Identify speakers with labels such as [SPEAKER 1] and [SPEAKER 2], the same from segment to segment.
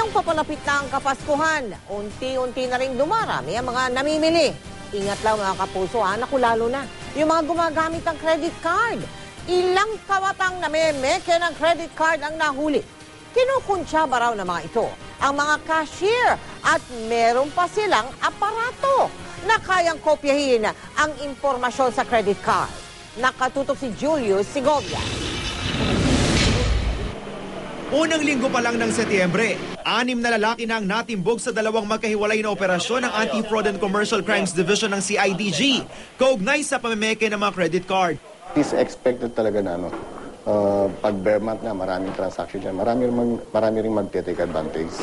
[SPEAKER 1] Ngayong papalapit na ang Kapaskuhan, unti-unti na rin dumarami ang mga namimili. Ingat lang mga kapuso ha, naku lalo na. Yung mga gumagamit ng credit card. Ilang kawatang namemeke ng credit card ang nahuli. Kinukuntsaba raw ng mga ito ang mga cashier at meron pa silang aparato na kayang kopyahin ang impormasyon sa credit card. Nakatutok si Julius Segovia.
[SPEAKER 2] Unang linggo pa lang ng Setyembre, anim na lalaki na ang natimbog sa dalawang magkahiwalay na operasyon ng Anti-Fraud and Commercial Crimes Division ng CIDG, kaugnay sa pamemeke ng mga credit card.
[SPEAKER 3] is expected talaga na ano, uh, pag bare month na maraming transaction dyan, marami, mag, marami rin magte-take advantage.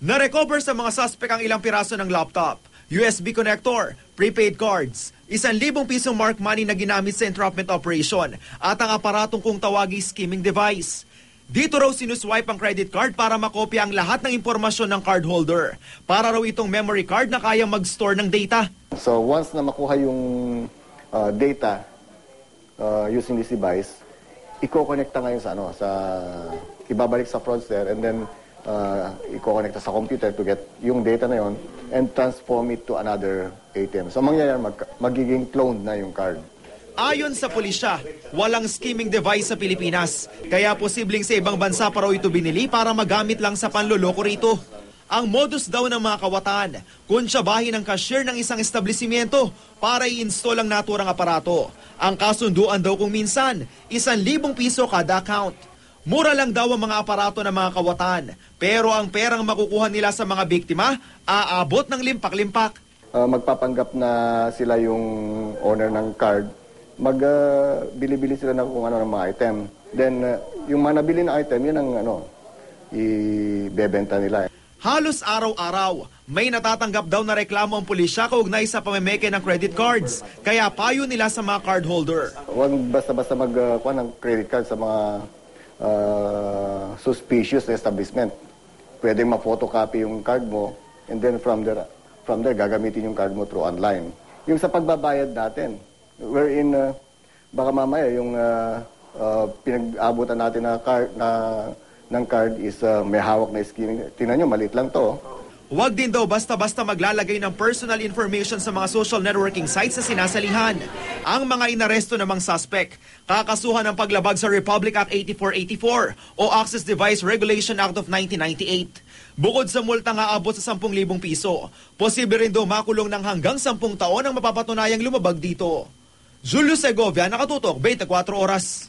[SPEAKER 2] Na-recover sa mga suspect ang ilang piraso ng laptop, USB connector, prepaid cards, isang libong pisong mark money na ginamit sa entrapment operation at ang aparatong kung tawagi skimming device. Dito raw sinuswipe ang credit card para makopya ang lahat ng impormasyon ng cardholder. Para raw itong memory card na kaya mag-store ng data.
[SPEAKER 3] So once na makuha yung uh, data uh, using this device, iko-connecta ngayon sa ano sa ibabalik sa fraudster and then uh, iko-connecta sa computer to get yung data na yon and transform it to another ATM. So mangyayari mag, magiging cloned na yung card.
[SPEAKER 2] Ayon sa pulisya, walang skimming device sa Pilipinas. Kaya posibleng sa ibang bansa pa raw ito binili para magamit lang sa panloloko rito. Ang modus daw ng mga kawatan, kunsyabahin ng cashier ng isang establishmento para i-install ang naturang aparato. Ang kasunduan daw kung minsan, isang libong piso kada account. Mura lang daw ang mga aparato ng mga kawatan, pero ang perang makukuha nila sa mga biktima, aabot ng limpak-limpak.
[SPEAKER 3] uh, magpapanggap na sila yung owner ng card, magbili-bili sila ng kung ano ng mga item. Then, uh, yung mga nabili na item, yun ang ano, ibebenta nila.
[SPEAKER 2] Halos araw-araw, may natatanggap daw na reklamo ang pulisya kaugnay sa pamemeke ng credit cards. Kaya payo nila sa mga cardholder.
[SPEAKER 3] Huwag basta-basta magkuha ng credit card sa mga uh, suspicious na establishment. Pwedeng ma-photocopy yung card mo and then from there, from there gagamitin yung card mo through online. Yung sa pagbabayad natin, wherein uh, baka mamaya yung uh, uh, pinag-abutan natin na card na ng card is uh, may hawak na skimming. Tingnan nyo, maliit lang to. oh.
[SPEAKER 2] Huwag din daw basta-basta maglalagay ng personal information sa mga social networking sites sa sinasalihan. Ang mga inaresto namang suspect, kakasuhan ng paglabag sa Republic Act 8484 o Access Device Regulation Act of 1998. Bukod sa multa nga abot sa 10,000 piso, posible rin daw makulong ng hanggang 10 taon ang mapapatunayang lumabag dito. Julio Segovia, nakatutok, 24 oras.